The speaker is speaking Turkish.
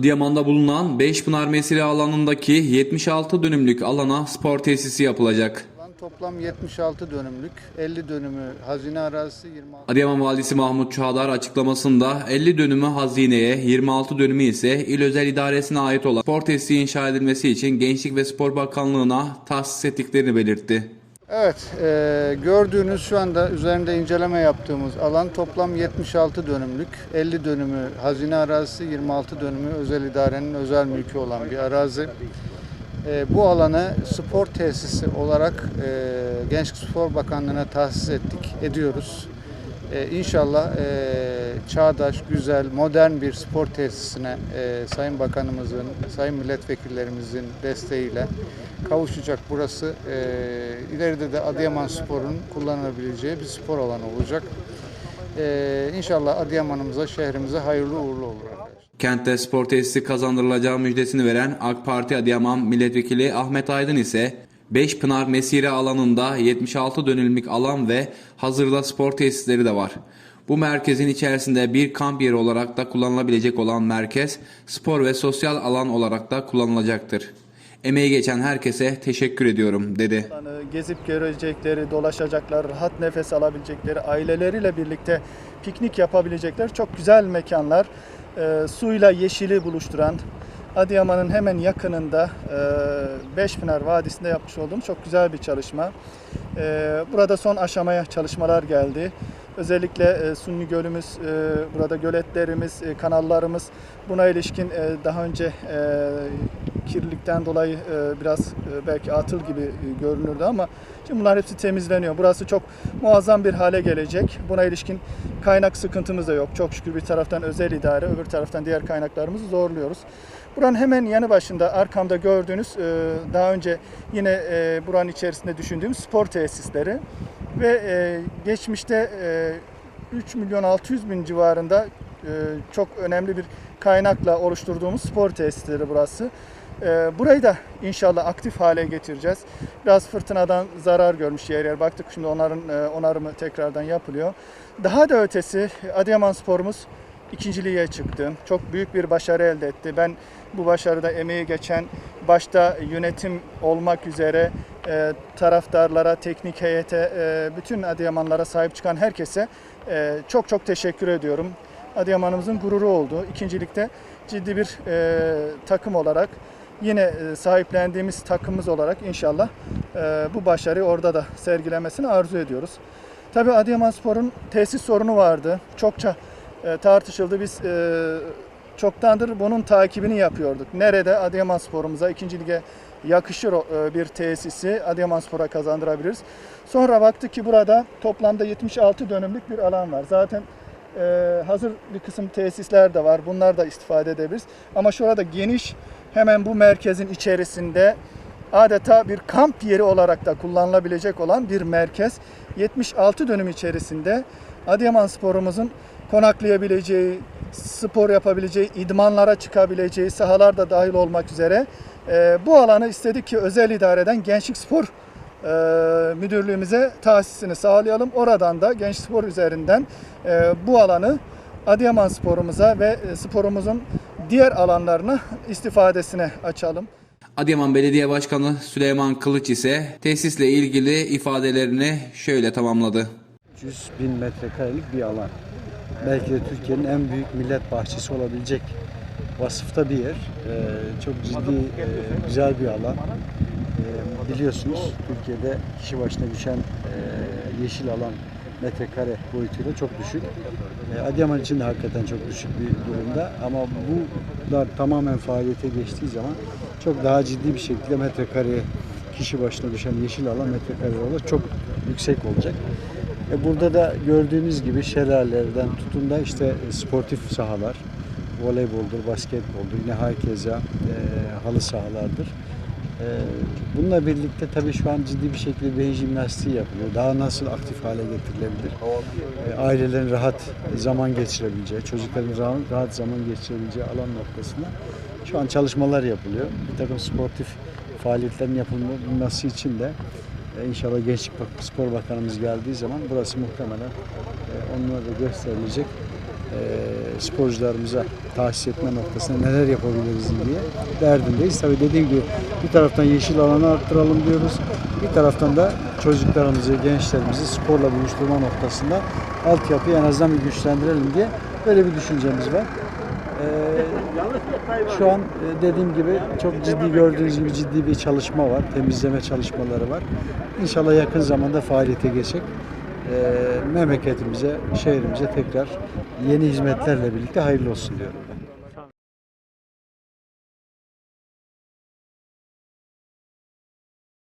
Adıyaman'da bulunan Beşpınar Mesire alanındaki 76 dönümlük alana spor tesisi yapılacak. Toplam 76 dönümlük, 50 dönümü hazine arazisi, 26 Adıyaman Valisi Mahmut Çağdar açıklamasında 50 dönümü hazineye, 26 dönümü ise il özel idaresine ait olan spor tesisi inşa edilmesi için Gençlik ve Spor Bakanlığı'na tahsis ettiklerini belirtti. Evet, e, gördüğünüz şu anda üzerinde inceleme yaptığımız alan toplam 76 dönümlük, 50 dönümü hazine arazisi, 26 dönümü özel idarenin özel mülkü olan bir arazi. E, bu alanı spor tesisi olarak e, Gençlik Spor Bakanlığı'na tahsis ettik, ediyoruz. E, inşallah e, çağdaş, güzel, modern bir spor tesisine e, Sayın Bakanımızın, Sayın Milletvekillerimizin desteğiyle kavuşacak burası. E, ileride de Adıyaman Spor'un kullanabileceği bir spor alanı olacak. E, inşallah Adıyaman'ımıza, şehrimize hayırlı uğurlu olur arkadaşlar. Kentte spor tesisi kazandırılacağı müjdesini veren AK Parti Adıyaman Milletvekili Ahmet Aydın ise Beşpınar Mesire alanında 76 dönümlük alan ve hazırda spor tesisleri de var. Bu merkezin içerisinde bir kamp yeri olarak da kullanılabilecek olan merkez spor ve sosyal alan olarak da kullanılacaktır. Emeği geçen herkese teşekkür ediyorum dedi. gezip görecekleri, dolaşacaklar, rahat nefes alabilecekleri, aileleriyle birlikte piknik yapabilecekleri çok güzel mekanlar. Ee, suyla yeşili buluşturan, Adıyaman'ın hemen yakınında e, Beşpınar Vadisi'nde yapmış olduğum çok güzel bir çalışma. Ee, burada son aşamaya çalışmalar geldi. Özellikle e, Sunni Gölümüz, e, burada göletlerimiz, e, kanallarımız buna ilişkin e, daha önce e, kirlilikten dolayı e, biraz e, belki atıl gibi e, görünürdü ama şimdi bunlar hepsi temizleniyor. Burası çok muazzam bir hale gelecek. Buna ilişkin kaynak sıkıntımız da yok. Çok şükür bir taraftan özel idare, öbür taraftan diğer kaynaklarımızı zorluyoruz. Buranın hemen yanı başında arkamda gördüğünüz e, daha önce yine e, buranın içerisinde düşündüğüm spor tesisleri ve e, geçmişte e, 3 milyon 600 bin civarında e, çok önemli bir kaynakla oluşturduğumuz spor tesisleri burası. E, Burayı da inşallah aktif hale getireceğiz. Biraz fırtınadan zarar görmüş yer yer. Baktık şimdi onların e, onarımı tekrardan yapılıyor. Daha da ötesi Adıyaman sporumuz ikinciliğe çıktı. Çok büyük bir başarı elde etti. Ben bu başarıda emeği geçen başta yönetim olmak üzere e, taraftarlara, teknik heyete, e, bütün Adıyamanlara sahip çıkan herkese çok çok teşekkür ediyorum. Adıyaman'ımızın gururu oldu. İkincilikte ciddi bir e, takım olarak yine e, sahiplendiğimiz takımımız olarak inşallah e, bu başarıyı orada da sergilemesini arzu ediyoruz. Tabii Adıyaman Spor'un tesis sorunu vardı. Çokça e, tartışıldı. Biz e, çoktandır bunun takibini yapıyorduk. Nerede Adıyaman Spor'umuza ikinci lige yakışır e, bir tesisi Adıyaman Spor'a kazandırabiliriz. Sonra baktık ki burada toplamda 76 dönümlük bir alan var. Zaten e, hazır bir kısım tesisler de var. Bunlar da istifade edebiliriz. Ama şurada geniş hemen bu merkezin içerisinde adeta bir kamp yeri olarak da kullanılabilecek olan bir merkez. 76 dönüm içerisinde Adıyaman sporumuzun konaklayabileceği, spor yapabileceği, idmanlara çıkabileceği sahalar da dahil olmak üzere e, bu alanı istedik ki özel idareden Gençlik Spor e, Müdürlüğümüze tahsisini sağlayalım. Oradan da Genç Spor üzerinden e, bu alanı Adıyaman sporumuza ve e, sporumuzun diğer alanlarına istifadesine açalım. Adıyaman Belediye Başkanı Süleyman Kılıç ise tesisle ilgili ifadelerini şöyle tamamladı. 100 bin metrekarelik bir alan. Belki de Türkiye'nin en büyük millet bahçesi olabilecek vasıfta bir yer. Ee, çok ciddi, e, güzel bir alan. Ee, biliyorsunuz Türkiye'de kişi başına düşen e, yeşil alan metrekare boyutuyla çok düşük. Ee, Adıyaman için de hakikaten çok düşük bir durumda ama bunlar tamamen faaliyete geçtiği zaman çok daha ciddi bir şekilde metrekare kişi başına düşen yeşil alan metrekare olarak çok yüksek olacak. E burada da gördüğünüz gibi şelalelerden tutun da işte sportif sahalar, voleyboldur, basketboldur, yine hakeza e, halı sahalardır. E, bununla birlikte tabii şu an ciddi bir şekilde beyin jimnastiği yapılıyor. Daha nasıl aktif hale getirilebilir? E, ailelerin rahat zaman geçirebileceği, çocukların rahat, zaman geçirebileceği alan noktasında şu an çalışmalar yapılıyor. Bir takım sportif faaliyetlerin yapılması için de e, İnşallah Gençlik Spor Bakanımız geldiği zaman burası muhtemelen e, onlara da gösterilecek e, sporcularımıza tahsis etme noktasında neler yapabiliriz diye derdindeyiz. Tabii dediğim gibi bir taraftan yeşil alanı arttıralım diyoruz. Bir taraftan da çocuklarımızı, gençlerimizi sporla buluşturma noktasında altyapıyı en azından bir güçlendirelim diye böyle bir düşüncemiz var. Ee, şu an e, dediğim gibi çok ciddi gördüğünüz gibi ciddi bir çalışma var. Temizleme çalışmaları var. İnşallah yakın zamanda faaliyete geçecek. Ee, memleketimize, şehrimize tekrar yeni hizmetlerle birlikte hayırlı olsun diyorum ben.